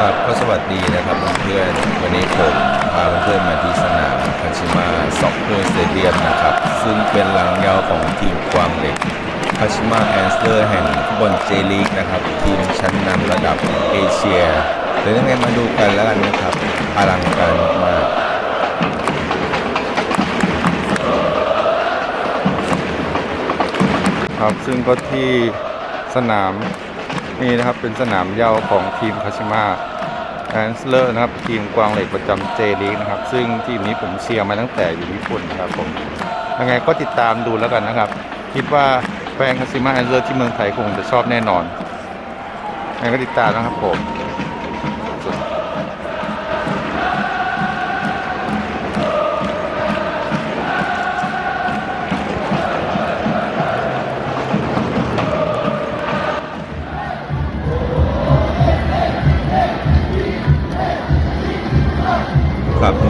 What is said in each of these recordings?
ครับก็สวัสดีนะครับเพื่อนๆวันนี้ผมพาเพื่อนๆมาที่สนามคาชิมะซ็อกเกอร์สเตเดียมนะครับ ซึ่งเป็นหลังยาวของทีมกวางเหล็กคาชิมะแอนสเตอร์แห่งฟุตบอลเจลีกนะครับ ทีมชั้นนำระดับเอเชียเดี๋ยวยังไงมาดูกันแล้วกันนะครับอลังการมากครับซึ่งก็ที่สนาม นี่นะครับเป็นสนามเย้าของทีมคาชิมะแอนสเลอร์นะครับทีมกวางเหล็กประจำเจลีกนะครับ ซึ่งทีมนี้ผมเชียร์มาตั้งแต่อยู่ญี่ปุ่นนะครับผมยังไงก็ติดตามดูแล้วกันนะครับ คิดว่าแฟนคาชิมะแอนสเลอร์ที่เมืองไทยคงจะชอบแน่นอนยังไงก็ติดตามนะครับผม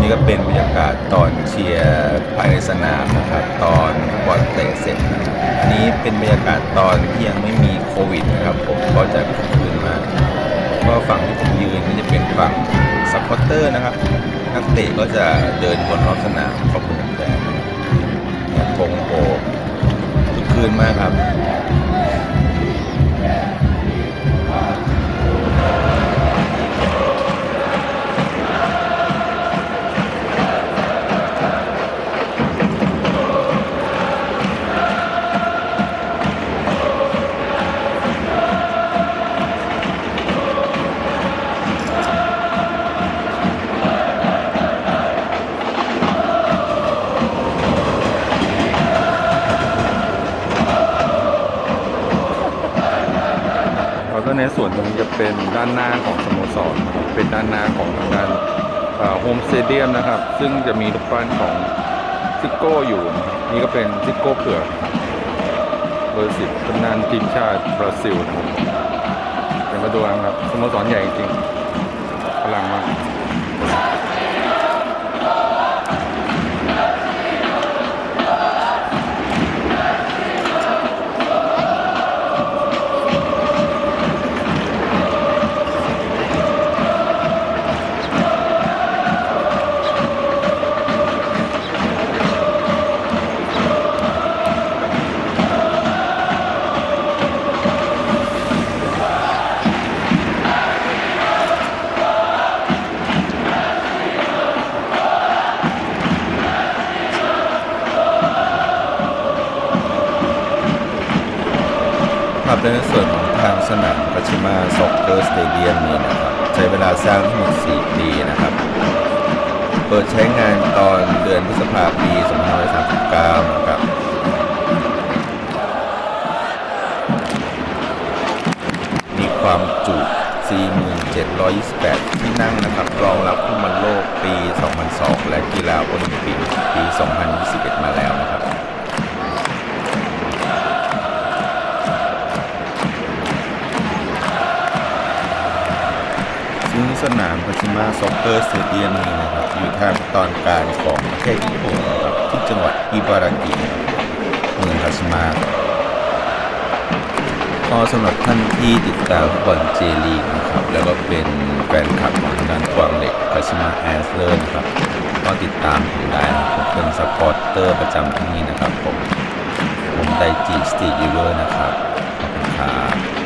นี่ก็เป็นบรรยากาศตอนเชียร์ภายในสนามนะครับ ตอนบอลเตะเสร็จอันนี้เป็นบรรยากาศตอนที่ยังไม่มีโควิดนะครับผมก็จะคึกคืนมาก็ฝั่งที่ผมยืนนี่จะเป็นฝั่งซัพพอร์เตอร์นะครับ นักเตะก็จะเดินวนรอบสนามขอบคุณแฟนๆเนี่ยพงโอคึกคืนมากครับ ในส่วนตรงนี้จะเป็นด้านหน้าของสโมสรนะครับเป็นด้านหน้าของทางด้านโฮมสเตเดียมนะครับ ซึ่งจะมีรูปปั้นของซิโก้อยู่นะครับนี่ก็เป็นซิโก้เผือกเบอร์สิบตำนานทีมชาติบราซิลนะครับเดี๋ยวมาดูกันครับสโมสรใหญ่จริง ครับและในส่วนของทางสนามกัชิมาซ็อกเกอร์สเตเดียมนี้นะครับ ใช้เวลาสร้างทั้งหมด 4 ปีนะครับ เปิดใช้งานตอนเดือนพฤษภาคมปี2539นะครับมีความจุ 4728 ที่นั่งนะครับ รองรับฟุตบอลโลกปี 2002 และกีฬาโอลิมปิกปี 2021 ซึ่งสนามคาชิมะซ็อกเกอร์สเตเดียมนี้นะครับ อยู่ทางตอนกลางของประเทศญี่ปุ่นนะครับที่จังหวัดอิบารากินะครับเมืองคาชิมะก็สำหรับท่านที่ติดตามฟุตบอลเจลีกนะครับ แล้วก็เป็นแฟนคลับของทางด้านกวางเหล็กคาชิมะแอสเลอร์นะครับ ก็ติดตามผมได้นะครับผมเป็นสปอร์ตเตอร์ประจำที่นี่นะครับผมผมไดจีสตียูเวอร์นะครับขอบคุณครับ